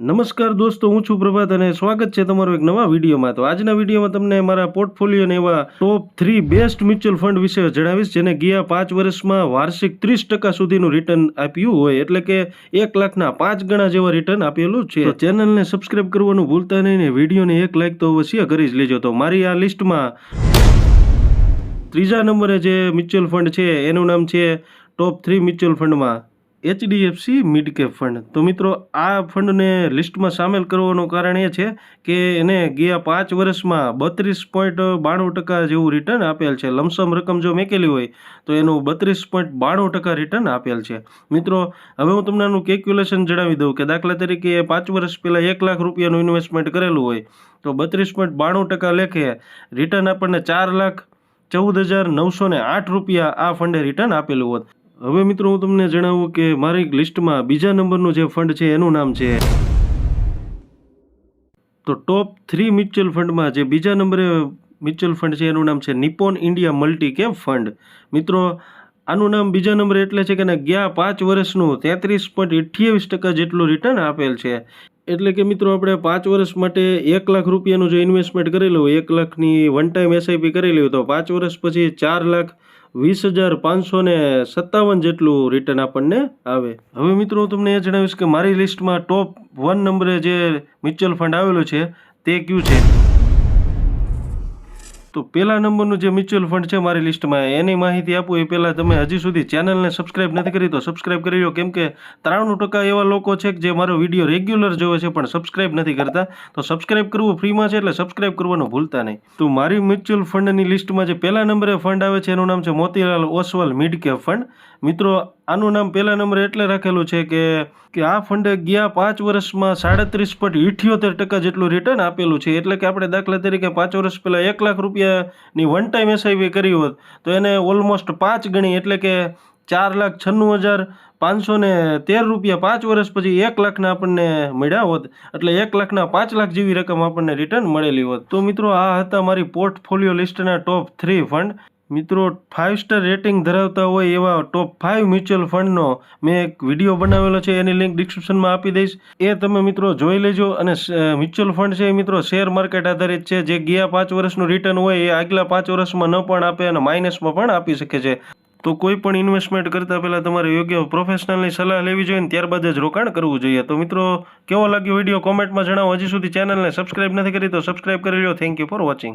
નમસ્કાર દોસ્તો, હું છું પ્રભાત અને સ્વાગત છે તમારું એક નવા વિડીયોમાં. તો આજના વિડીયોમાં તમને મારા પોર્ટફોલિયોને એવા top three best mutual fund વિશે જણાવીશ, જેને ગયા પાંચ વર્ષમાં વાર્ષિક ત્રીસ ટકા સુધીનું રિટર્ન આપ્યું હોય. એટલે કે એક લાખના પાંચ ગણા જેવા રિટર્ન આપેલું છે. ચેનલને સબસ્ક્રાઇબ કરવાનું ભૂલતા નહીં ને વિડીયોને એક લાઇક તો અવશ્ય કરી જ લેજો. તો મારી આ લિસ્ટમાં ત્રીજા નંબરે જે મ્યુચ્યુઅલ ફંડ છે, એનું નામ છે ટોપ થ્રી મ્યુચ્યુઅલ ફંડમાં એચડીએફસી મિડ કેપ ફંડ તો મિત્રો, આ ફંડને લિસ્ટમાં સામેલ કરવાનું કારણ એ છે કે એને ગયા પાંચ વર્ષમાં બત્રીસ પોઈન્ટ બાણું ટકા જેવું રિટર્ન આપેલ છે. લમસમ રકમ જો મેકેલી હોય, તો એનું બત્રીસ પોઈન્ટ બાણું ટકા રિટર્ન આપેલ છે. મિત્રો, હવે હું તમને આનું કેલ્ક્યુલેશન જણાવી દઉં કે દાખલા તરીકે પાંચ વર્ષ પહેલાં એક લાખ રૂપિયાનું ઇન્વેસ્ટમેન્ટ કરેલું હોય, તો બત્રીસ પોઈન્ટ બાણું ટકા લેખે રિટર્ન આપણને ચાર લાખ ચૌદ હજાર નવસો આઠ રૂપિયા આ ફંડે રિટર્ન આપેલું હોત. હવે મિત્રો હું તમને જણાવું કે મારી લિસ્ટમાં બીજા નંબરનું જે ફંડ છે એનું નામ છે. તો ટોપ થ્રી મ્યુચ્યુઅલ ફંડમાં જે બીજા નંબરે મ્યુચ્યુઅલ ફંડ છે એનું નામ છે Nippon India multi cap fund. મિત્રો, આનું નામ બીજા નંબરે એટલે છે કે ગયા પાંચ વર્ષનું તેત્રીસ પોઈન્ટ અઠ્યાવીસ ટકા જેટલું રિટર્ન આપેલ છે. એટલે કે મિત્રો આપણે પાંચ વર્ષ માટે એક લાખ રૂપિયાનું જો ઇન્વેસ્ટમેન્ટ કરેલું હોય, એક લાખની વન ટાઈમ એસઆઈપી કરેલી હોય, તો પાંચ વર્ષ પછી ચાર લાખ વીસ હજાર પાંચસો ને સત્તાવન જેટલું રિટર્ન આપણને આવે. હવે મિત્રો હું તમને એ જણાવીશ કે મારી લિસ્ટમાં ટોપ વન નંબરે જે મ્યુચ્યુઅલ ફંડ આવેલું છે, તે કયું છે? તો પહેલા નંબરનું જે મ્યુચ્યુઅલ ફંડ છે મારી લિસ્ટમાં, એની માહિતી આપું. એ પહેલાં તમે હજી સુધી ચેનલને સબસ્ક્રાઇબ નથી કરી તો સબસ્ક્રાઇબ કરી લો. કેમ કે ત્રાણું ટકા એવા લોકો છે જે મારો વીડિયો રેગ્યુલર જોવે છે પણ સબસ્ક્રાઇબ નથી કરતા. તો સબસ્ક્રાઇબ કરવું ફ્રીમાં છે એટલે સબસ્ક્રાઇબ કરવાનું ભૂલતા નહીં. તો મારી મ્યુચ્યુઅલ ફંડની લિસ્ટમાં જે પહેલા નંબરે ફંડ આવે છે, એનું નામ છે Motilal Oswal mid cap fund. મિત્રો આનું નામ પહેલા નંબરે એટલે રાખેલું છે કે કે આ ફંડે ગયા પાંચ વર્ષમાં સાડત્રીસ પોઈન્ટ ઇઠ્યોતેર ટકા જેટલું રિટર્ન આપેલું છે. એટલે કે આપણે દાખલા તરીકે પાંચ વર્ષ પહેલાં એક લાખ રૂપિયાની વન ટાઈમ એસઆઈપી કરી હોત, તો એને ઓલમોસ્ટ પાંચ ગણી, એટલે કે ચાર લાખ છન્નું હજાર પાંચસો ને તેર રૂપિયા પાંચ વર્ષ પછી એક લાખના આપણને મળ્યા હોત, એટલે એક લાખના પાંચ લાખ જેવી રકમ આપણને રિટર્ન મળેલી હોત. તો મિત્રો, આ હતા મારી પોર્ટફોલિયો લિસ્ટના ટોપ થ્રી ફંડ મિત્રો ફાઇવ સ્ટાર રેટિંગ ધરાવતા હોય એવા ટોપ ફાઇવ મ્યુચ્યુઅલ ફંડનો મેં એક વીડિયો બનાવેલો છે, એની લિંક ડિસ્ક્રિપ્શનમાં આપી દઈશ. એ તમે મિત્રો જોઈ લેજો અને મ્યુચ્યુઅલ ફંડ છે એ મિત્રો શેર માર્કેટ આધારિત છે, જે ગયા પાંચ વર્ષનું રિટર્ન હોય એ આગલા પાંચ વર્ષમાં ન પણ આપે અને માઇનસમાં પણ આપી શકે છે. તો કોઈ પણ ઇન્વેસ્ટમેન્ટ કરતાં પહેલાં તમારે યોગ્ય પ્રોફેશનલની સલાહ લેવી જોઈએ ને ત્યારબાદ જ રોકાણ કરવું જોઈએ. તો મિત્રો, કેવો લાગ્યો વીડિયો કોમેન્ટમાં જણાવો. હજી સુધી ચેનલને સબસ્ક્રાઇબ નથી કરી તો સબસ્ક્રાઇબ કરી લો. Thank you for watching